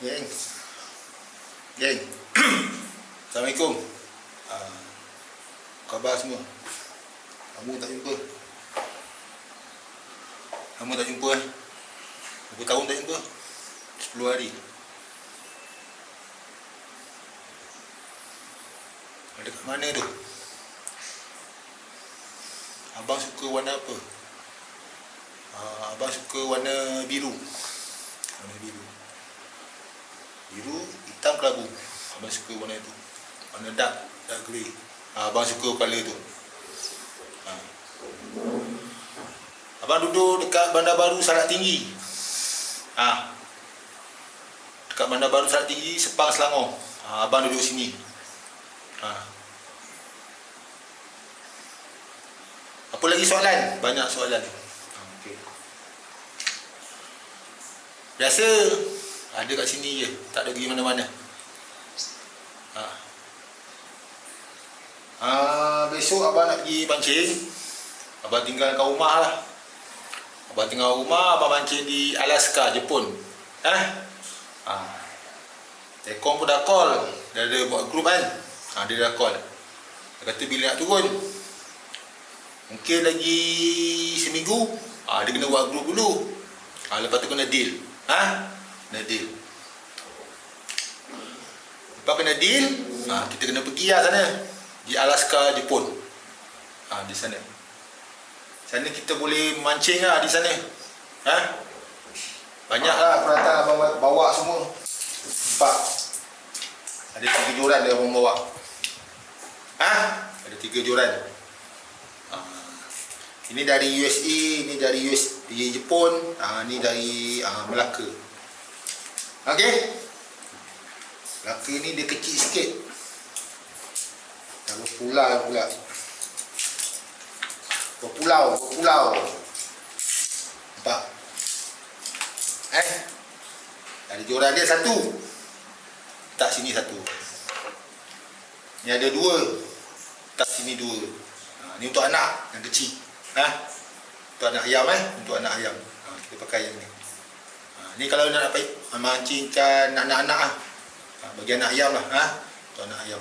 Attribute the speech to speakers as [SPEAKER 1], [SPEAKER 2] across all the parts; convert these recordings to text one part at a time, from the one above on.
[SPEAKER 1] Geng. Geng. Assalamualaikum. Uh, khabar semua. Kamu tak jumpa. Kamu tak jumpa eh. Berapa tahun tak jumpa? 10 hari. Ada kat mana tu? Abang suka warna apa? Uh, abang suka warna biru. Warna biru. Biru, hitam kelabu. Abang suka warna itu. Warna dark, dark grey. Uh, abang suka colour tu. Uh. Abang duduk dekat Bandar Baru Salak Tinggi. Ah. Dekat Bandar Baru Salak Tinggi, Sepang Selangor. Ah, abang duduk sini. Ah. Apa lagi soalan? Banyak soalan. Ah, Okey. Biasa ada kat sini je, tak ada pergi mana-mana. Ah. Ah, besok abang nak pergi pancing. Abang tinggal kat rumah lah. Abang tinggal rumah, abang mancing di Alaska, Jepun. Eh? Ha. Tekong pun dah call. Dia ada buat grup kan? Ha, dia dah call. Dia kata bila nak turun. Mungkin lagi seminggu. Ha, dia kena buat grup dulu. Ha, lepas tu kena deal. Ha? Kena deal. Lepas kena deal, ha, kita kena pergi lah sana. Di Alaska, Jepun. Ha, di sana. Sana kita boleh mancing lah di sana. Ha? Banyak lah peralatan abang bawa semua. Nampak? Ada tiga joran dia abang bawa. Ha? Ada tiga joran. Ha. Ini dari USA, ini dari US, dari Jepun, ha, ini dari ha, Melaka. Okey? Melaka ni dia kecil sikit. Dah berpulau pula. Berpulau, berpulau. Nampak? Eh? Ada joran dia satu. Tak sini satu. Ni ada dua. Tak sini dua. Ha, ni untuk anak yang kecil. Ha? Untuk anak ayam eh. Untuk anak ayam. Ha, kita pakai yang ni. Ni kalau nak dapat mancingkan anak-anak lah. Ha, bagi anak ayam lah. Ha? Untuk anak ayam.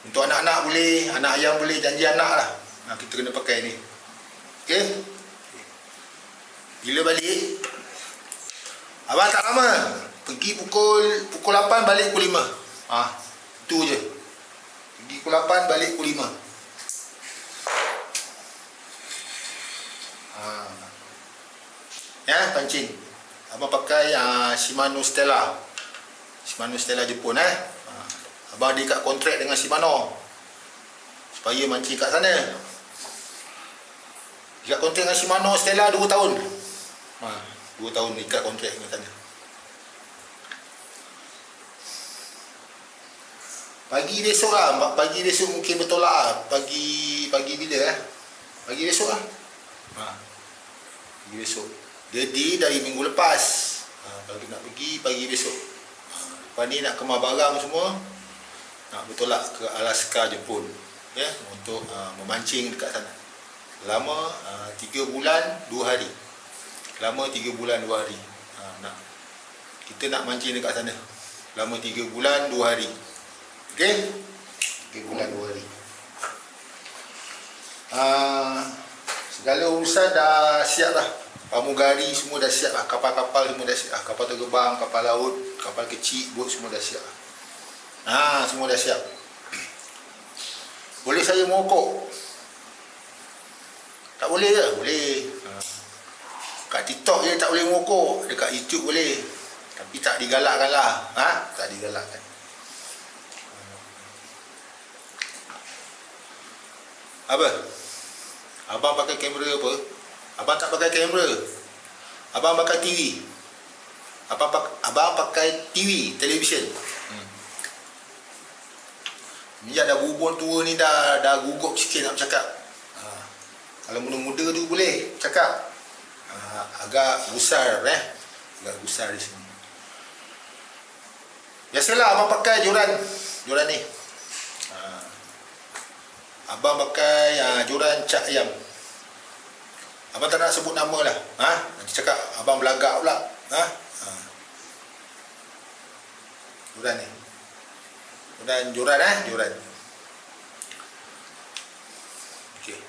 [SPEAKER 1] Untuk anak-anak boleh, anak ayam boleh janji anak lah. Ha, kita kena pakai ni. Okey? Bila balik? Abang tak lama. Pergi pukul pukul 8 balik pukul 5. Ha, tu je. Pergi pukul 8 balik pukul 5. Ha. Ya, pancing. Abang pakai uh, Shimano Stella. Shimano Stella Jepun eh. Ha. Abang ada kat kontrak dengan Shimano. Supaya mancing kat sana. Ikat kontrak dengan Shimano Stella 2 tahun. Ha, 2 tahun ikat kontrak dengan sana. Pagi besok lah, pagi besok mungkin bertolak lah. Pagi, pagi bila eh? Pagi besok lah. Pagi besok. Jadi dari minggu lepas. Ha, kalau nak pergi, pagi besok. Ha, lepas ni nak kemar barang semua. Nak bertolak ke Alaska, Jepun. Ya, untuk uh, memancing dekat sana. Lama uh, 3 bulan 2 hari. Lama 3 bulan 2 hari. Uh, nak kita nak mancing dekat sana. Lama 3 bulan 2 hari. Okey? 3 bulan 2 hari. Uh, segala urusan dah siap dah. Pramugari semua dah siap lah. Kapal-kapal semua dah siap lah. Kapal terbang, kapal laut, kapal kecil, bot semua dah siap lah. Ha, semua dah siap. Boleh saya mokok? Tak boleh ke? Boleh. Kat TikTok je tak boleh mokok. Dekat YouTube boleh. Tapi tak digalakkan lah. Ha? Tak digalakkan. Apa? Abang pakai kamera apa? Abang tak pakai kamera. Abang pakai TV. Abang, pak abang pakai TV, televisyen. Hmm. Ni dah bubur tua ni dah dah gugup sikit nak cakap. Ha. Kalau muda-muda tu boleh cakap. Ha. agak besar eh. Agak besar di sini. Biasalah abang pakai joran joran ni. Ha. Abang pakai ha, joran cak ayam. Abang tak nak sebut nama lah. Ha? Nanti cakap abang belagak pula. Ha? ha. Joran ni. Joran joran eh, joran. Okey.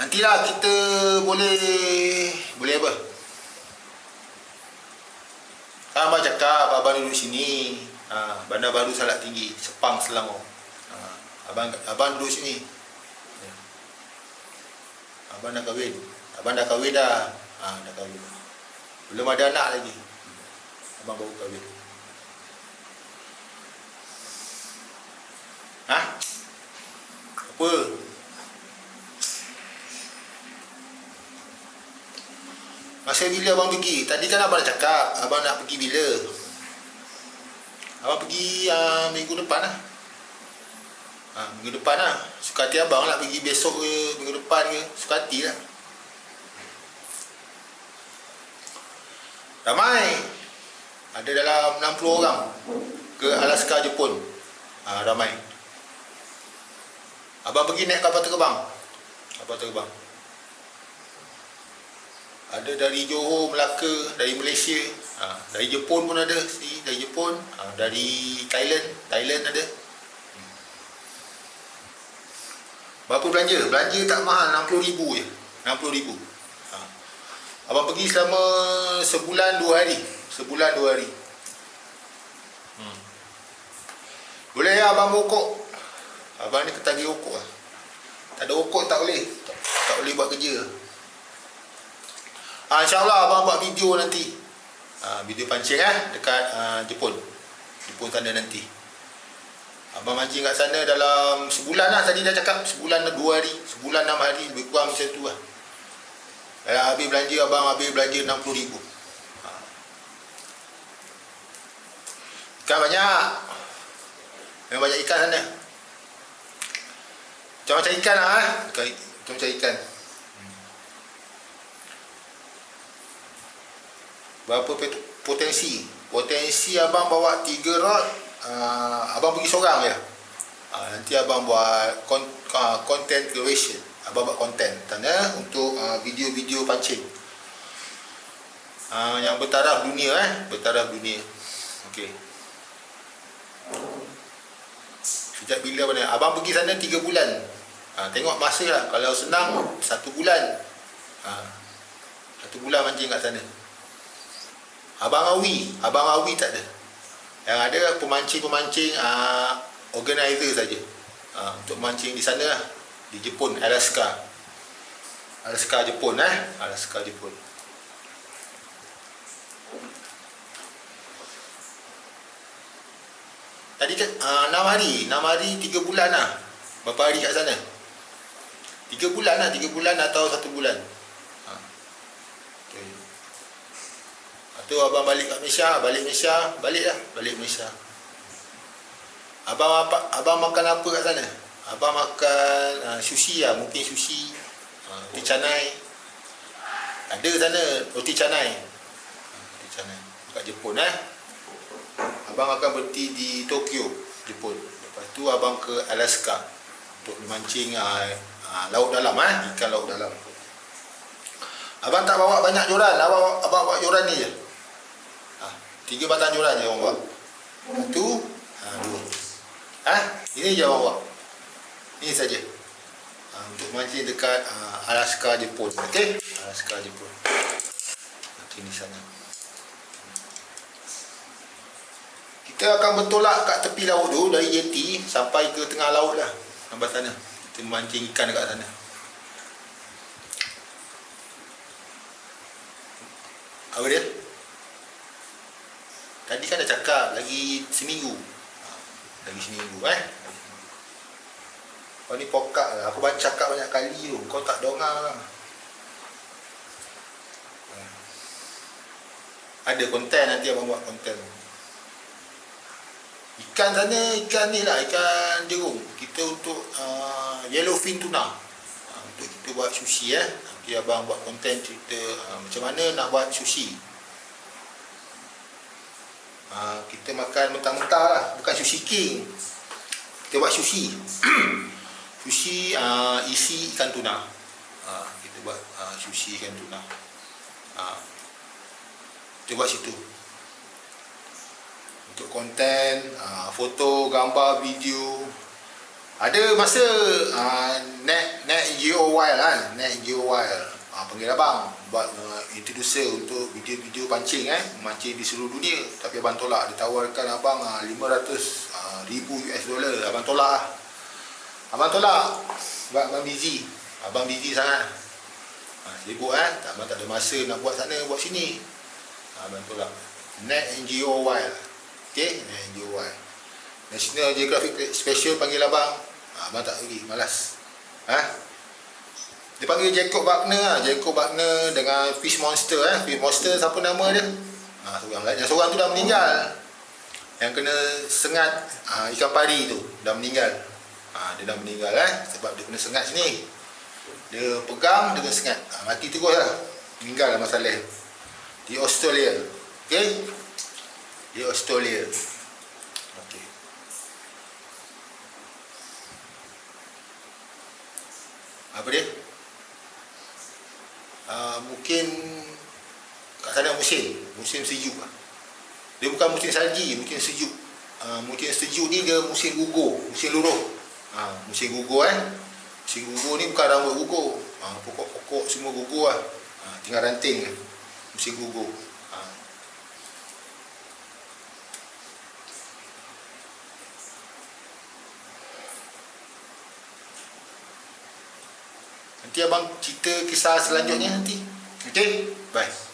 [SPEAKER 1] Nantilah kita boleh boleh apa? Kan abang cakap abang duduk sini. Ha, bandar baru Salak Tinggi, Sepang Selangor. Ha, abang abang duduk sini. Abang dah kahwin. Abang dah kahwin dah. Ha, dah kahwin. Belum ada anak lagi. Abang baru kahwin. Ha? Apa? Masa bila abang pergi? Tadi kan abang dah cakap abang nak pergi bila? Abang pergi uh, minggu depan lah. Ha, minggu depan lah. Suka hati abang nak pergi besok ke, minggu depan ke. Suka hati lah. Ramai. Ada dalam 60 orang ke Alaska, Jepun. Ha, ramai. Abang pergi naik kapal terbang. Kapal terbang. Ada dari Johor, Melaka, dari Malaysia, ha, dari Jepun pun ada, si dari Jepun, ha, dari Thailand, Thailand ada. Hmm. Berapa belanja? Belanja tak mahal, RM60,000 je. RM60,000. Ha. Abang pergi selama sebulan dua hari. Sebulan dua hari. Hmm. Boleh ya abang bokok? Abang ni ketagih rokok lah. Tak ada rokok tak boleh. Tak, tak boleh buat kerja. Ha, InsyaAllah abang buat video nanti. Ha, video pancing eh dekat uh, Jepun. Jepun sana nanti. Abang mancing kat sana dalam sebulan lah. Tadi dah cakap sebulan dua hari. Sebulan enam hari. Lebih kurang macam tu lah. Eh, habis belanja abang habis belanja RM60,000. Ha. Ikan banyak. Memang banyak ikan sana. Macam-macam ikan lah eh. Macam-macam ikan. Berapa potensi? Potensi abang bawa 3 rod. Uh, abang pergi seorang je. Uh, nanti abang buat con, uh, content creation. Abang buat content. Tanda untuk uh, video-video pancing. Uh, yang bertaraf dunia eh. Bertaraf dunia. Okey. Sejak bila mana? Abang pergi sana 3 bulan. Ha, tengok masa lah. Kalau senang, 1 bulan. Ha, 1 bulan mancing kat sana. Abang Awi. Abang Awi tak ada. Yang ada pemancing-pemancing uh, organizer saja. Uh, untuk mancing di sana lah. Di Jepun, Alaska. Alaska, Jepun eh. Alaska, Jepun. Tadi kan uh, 6 hari. 6 hari 3 bulan lah. Berapa hari kat sana? 3 bulan lah. 3 bulan atau 1 bulan. Tu abang balik kat Malaysia, balik Malaysia, balik lah, balik Malaysia. Abang apa abang makan apa kat sana? Abang makan uh, sushi lah, mungkin sushi, uh, roti canai. Ada sana roti canai. Roti canai kat Jepun eh. Abang akan berhenti di Tokyo, Jepun. Lepas tu abang ke Alaska untuk memancing uh, uh, laut dalam eh, ikan laut dalam. Abang tak bawa banyak joran, abang, abang bawa joran ni je. Tiga batang joran je orang buat. Satu, ha, dua. Ha? Ini je orang buat. Ini saja. Ha, untuk mancing dekat uh, Alaska, Jepun. Okey? Alaska, Jepun. Okey, ni sana. Kita akan bertolak kat tepi laut tu dari Yeti sampai ke tengah laut lah. Sampai sana. Kita mancing ikan dekat sana. Apa dia? Tadi kan dah cakap lagi seminggu. Lagi seminggu eh. Kau ni pokak lah. Aku baca cakap banyak kali tu. Kau tak dengar lah. Ha. Ada konten nanti abang buat konten. Ikan sana ikan ni lah. Ikan jerung. Kita untuk uh, yellowfin tuna. Uh, untuk kita buat sushi eh. Nanti abang buat konten cerita uh, macam mana nak buat sushi. Ha, kita makan mentah-mentah lah bukan sushi king. Kita buat sushi. Sushi uh, isi ikan tuna. Uh, kita buat uh, sushi ikan tuna. Uh, kita buat situ. Untuk konten, uh, foto, gambar, video. Ada masa uh, net net GOY lah, net GOY. Panggil abang buat uh, introducer untuk video-video pancing eh, mancing di seluruh dunia. Tapi abang tolak, dia tawarkan abang uh, 500 uh, ribu US dollar. Abang tolak lah. Abang tolak sebab abang busy. Abang busy sangat. Ha, sibuk? Tak, abang tak ada masa nak buat sana, buat sini. Ha, abang tolak. Net NGO lah. Okay? Net NGO Y. National Geographic Special panggil abang. Ha, abang tak pergi, malas. Ha? Dia panggil Jacob Wagner lah. Jacob Wagner dengan Fish Monster eh. Fish Monster siapa nama dia? Ha, seorang lain. Yang seorang tu dah meninggal. Yang kena sengat ha, ikan pari tu. Dah meninggal. Ha, dia dah meninggal eh. Sebab dia kena sengat sini. Dia pegang dengan sengat. Ha, mati terus lah. Meninggal lah masalah. Di Australia. Okay? Di Australia. Okay. Apa dia? Mungkin sana musim. Musim sejuk lah. Dia bukan musim salji, musim sejuk. Uh, musim sejuk ni dia musim gugur, musim luruh. Uh, musim gugur eh. Musim gugur ni bukan rambut gugur. Uh, pokok-pokok semua gugur lah. Uh, tinggal ranting je. Musim gugur. Uh. Nanti abang cerita kisah selanjutnya nanti. Okay? Bye.